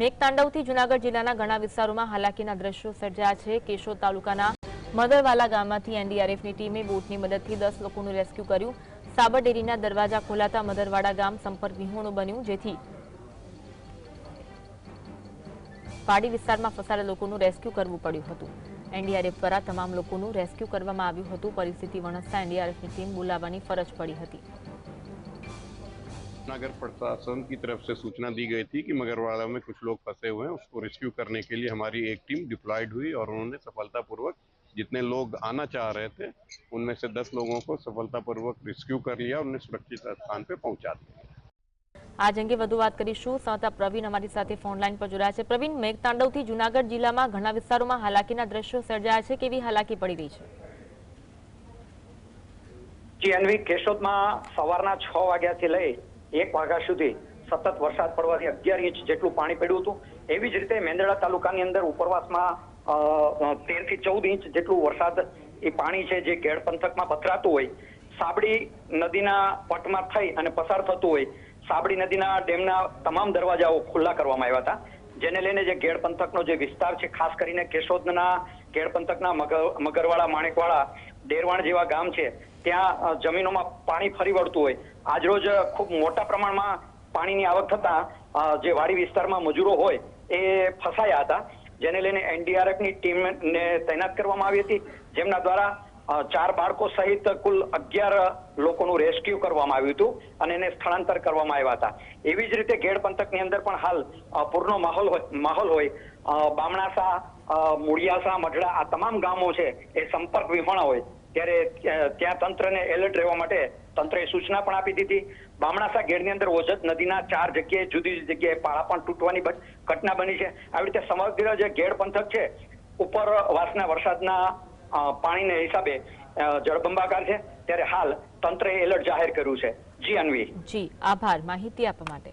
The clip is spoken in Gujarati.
મેઘતાંડવથી જૂનાગઢ જિલ્લાના ઘણા વિસ્તારોમાં હાલાકીના દ્રશ્યો સર્જાયા છે. કેશોદ તાલુકાના મદરવાલા ગામમાંથી એનડીઆરએફની ટીમે બોટની મદદથી દસ લોકોનું રેસ્ક્યુ કર્યું. સાબરડેરીના દરવાજા ખોલાતા મદરવાડા ગામ સંપર્ક વિહોણું બન્યું, જેથી પાડી વિસ્તારમાં ફસાયેલા લોકોનું રેસ્ક્યુ કરવું પડ્યું હતું. એનડીઆરએફ દ્વારા તમામ લોકોનું રેસ્ક્યુ કરવામાં આવ્યું હતું. પરિસ્થિતિ વણસતા એનડીઆરએફની ટીમ બોલાવવાની ફરજ પડી હતી. नगर प्रशासन की तरफ से सूचना दी गई थी कि मगरवाड़ा में कुछ लोग फंसे हुए हैं उसको रेस्क्यू करने के लिए हमारी एक टीम डिप्लॉयड हुई और उन्होंने सफलतापूर्वक जितने लोग आना चाह रहे थे उनमें से दस लोगों को सफलतापूर्वक रेस्क्यू कर लिया और उन्हें सुरक्षित स्थान पे पहुंचा दिया આજ અંગે વધુ વાત કરીશું સંવાદદાતા પ્રવીણ અમારી સાથે ફોનલાઈન પર જોડાયા છે પ્રવીણ મેઘતાંડવથી જૂનાગઢ જિલ્લામાં ઘણા વિસ્તારોમાં હાલાકીના દ્રશ્યો સર્જાયા છે કેવી હાલાકી પડી રહી છે જી અન્વી કેશોદમાં સવારના છ વાગ્યાથી લઈ એક વાગ્યા સુધી સતત વરસાદ પડવાથી અગિયાર ઇંચ જેટલું પાણી પડ્યું હતું. એવી જ રીતે મેંદરડા તાલુકાની અંદર ઉપરવાસમાં તેરથી ચૌદ ઇંચ જેટલું વરસાદ એ પાણી છે જે ગેડ પંથકમાં પથરાતું હોય. સાબડી નદીના પટમાં થઈ અને પસાર થતું હોય, સાબડી નદીના ડેમના તમામ દરવાજાઓ ખુલ્લા કરવામાં આવ્યા હતા. જેને લઈને જે ગેડ પંથકનો જે વિસ્તાર છે, ખાસ કરીને કેશોદના ગેડ પંથકના મગરવાળા માણેકવાડા ડેરવાણ જેવા ગામ છે ત્યાં જમીનોમાં પાણી ફરી વળતું હોય. આજરોજ ખૂબ મોટા પ્રમાણમાં પાણીની આવક થતા જે વાડી વિસ્તારમાં મજૂરો હોય, એ ફસાયા હતા. જેને લઈને એનડીઆરએફની ટીમને તૈનાત કરવામાં આવી હતી. જેમના દ્વારા ચાર બાળકો સહિત કુલ અગિયાર લોકોનું રેસ્ક્યુ કરવામાં આવ્યું હતું અને એને સ્થળાંતર કરવામાં આવ્યા હતા. એવી જ રીતે ઘેડ પંથકની અંદર પણ હાલ પૂરનો માહોલ હોય માહોલ હોય. બામણાસા મુળિયાસા, મઢડા આ તમામ ગામો છે એ સંપર્ક વિહોણા હોય. ત્યારે ત્યાં તંત્રને એલર્ટ રહેવા માટે તંત્રએ સૂચના પણ આપી દીધી. બામણાસા ઘેડની અંદર ઓજત નદીના ચાર જગ્યાએ જુદી જુદી જગ્યાએ પાળા પણ તૂટવાની ઘટના બની છે. આવી રીતે સમગ્ર જે ઘેડ પંથક છે, ઉપર વાસના વરસાદના પાણીને હિસાબે જળબંબાકાર છે. ત્યારે હાલ તંત્રએ એલર્ટ જાહેર કર્યું છે. જી, અન્વી. જી, આભાર. માહિતી આપવા માટે.